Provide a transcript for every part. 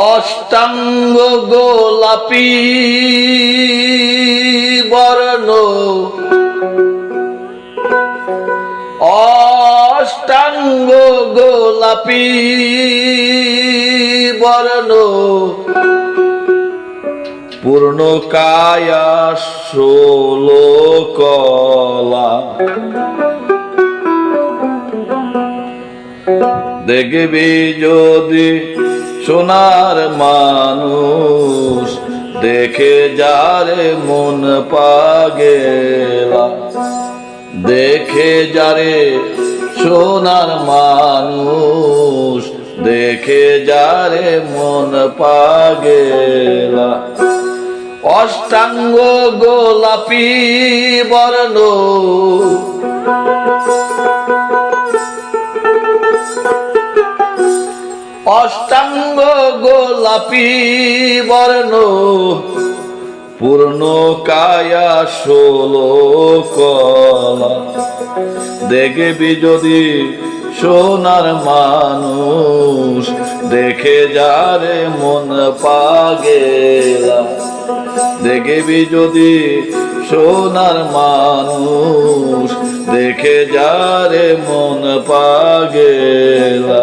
অষ্টাঙ্গ গোলাপি বর্ণ। অষ্টাঙ্গ গোলাপি বর্ণ। পূর্ণ কায়া ষোলো কলা দেখবি যদি সোনার মানুষ দেখে যারে মন পাগেলা। দেখে যারে সোনার মানুষ দেখে যারে মন পাগেলা। অষ্টাঙ্গ গোলাপি বর্ণ গোলাপি বর্ণ পূর্ণ কায়া ষোলো কলা। দেখবি যদি সোনার মানুষ, দেখে যারে মন পাগেলা। দেখবি যদি সোনার মানুষ, দেখে যারে মন পাগেলা।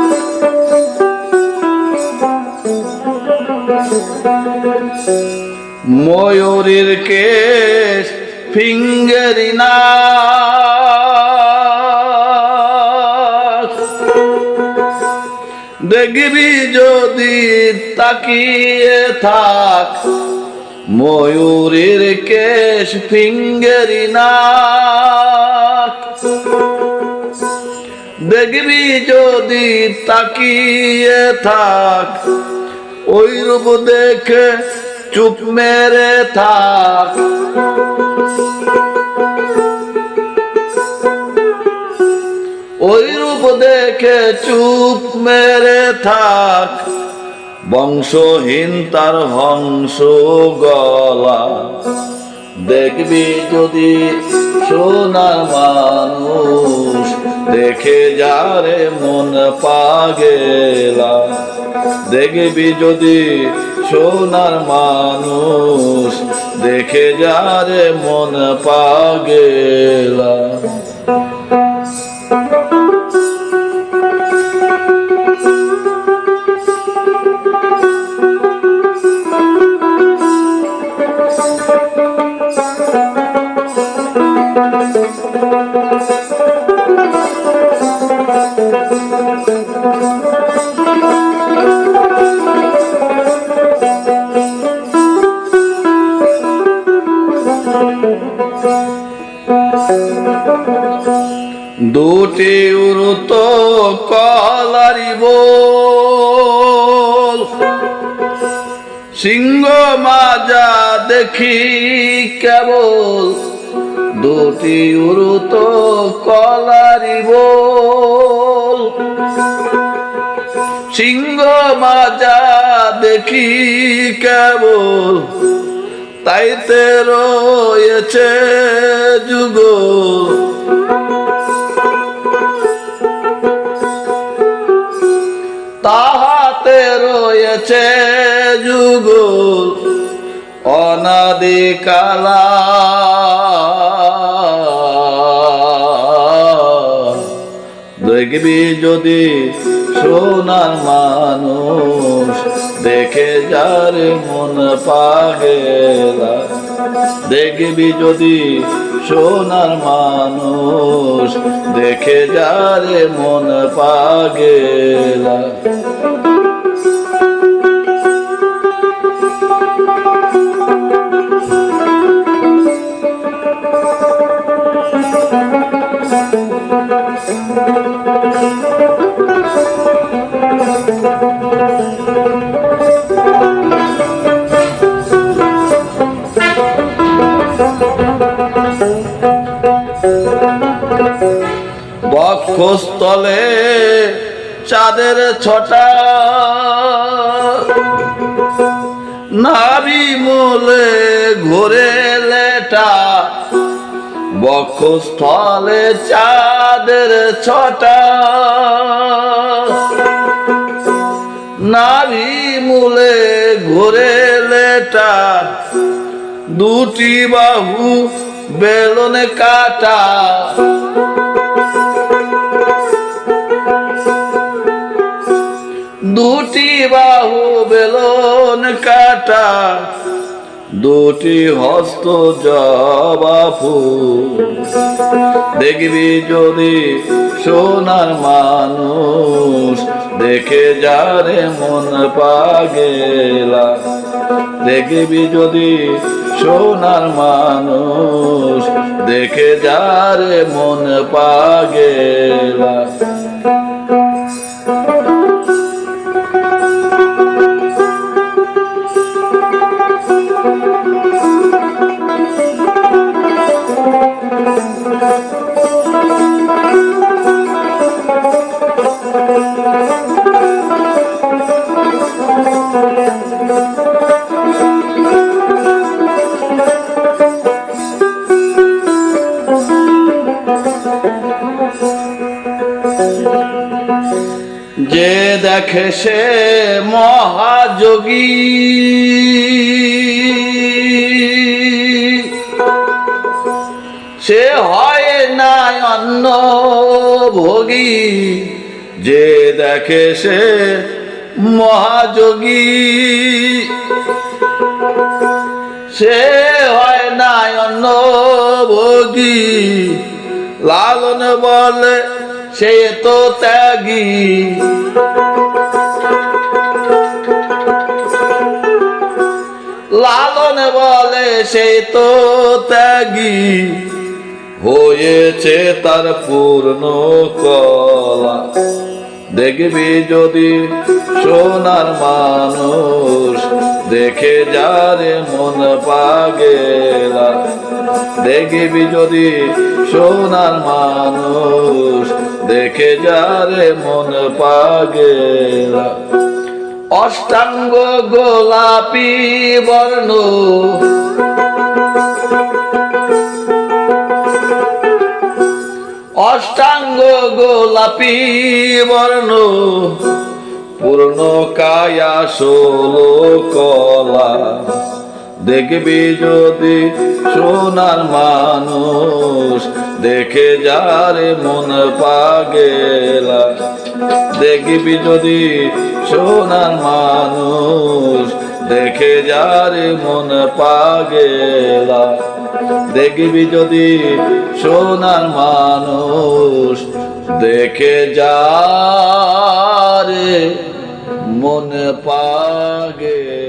ময়ূরীর কেশ ফিঙ্গারি না দেখবি যদি তাকিয়ে থাক, ময়ূরীর কেশ ফিঙ্গারি না দেখবি যদি তাকিয়ে থাক, ওই রূপ দেখে চুপ মেরে থাক। ওই রূপ দেখে চুপ মেরে থাক। বংশহীন তার হংস গলা। দেখবি যদি সোনার মানুষ, দেখে যারে মন পাগেলা। দেখবি যদি সোনার মানুষ দেখে যারে মন পাগেলা। দুটি উড়ত কলারি বল। সিংহ মাজা দেখি কেবল। দুটি উরুত কলারি বল। সিংহ মাজা দেখি কেবল। তাইতে রয়েছে যুগল। রয়েছে যুগ অনাদি কালা দেখবি যদি সোনার মানুষ দেখে যার মন পাগেলা দেখবি যদি সোনার মানুষ দেখে যারে মন পাগেলা বক্ষস্থলে চাঁদের ছটা। নাভি মূলে ঘুরে লেটা, বক্ষস্থলে চাঁদের ছটা। নাভি মূলে ঘুরে লেটা, দুটি বাহু বেলনে কাটা। বাহু বেলন কাটা, দুটি হস্ত জবাফু দেখবি যদি সোনার মানুষ, দেখে যারে মন পাগেলা। দেখবি যদি সোনার মানুষ, দেখে যারে মন পাগেলা। যে দেখে সে মহাযোগী। সে হয় না অন্য ভোগী যে দেখে সে মহাযোগী, সে হয় না অন্য ভোগী। লালন বলে সে তো ত্যাগী। লালন বলে সে তো ত্যাগী। হয়েছে তার পূর্ণ কলা। দেখবি যদি সোনার মানুষ, দেখে যারে মন পাগেলা দেখবি যদি সোনার মানুষ, দেখে যারে মন পাগেলা অষ্টাঙ্গ গোলাপি বর্ণ অষ্টাঙ্গ গোলাপি বর্ণ, পূর্ণ কায়া ষোলো কলা। দেখবি যদি সোনার মানুষ, দেখে যারে মন পাগেলা দেখবি যদি সোনার মানুষ দেখে যারে মন পাগেলা দেখবি যদি সোনার মানুষ দেখে যারে মন পাগে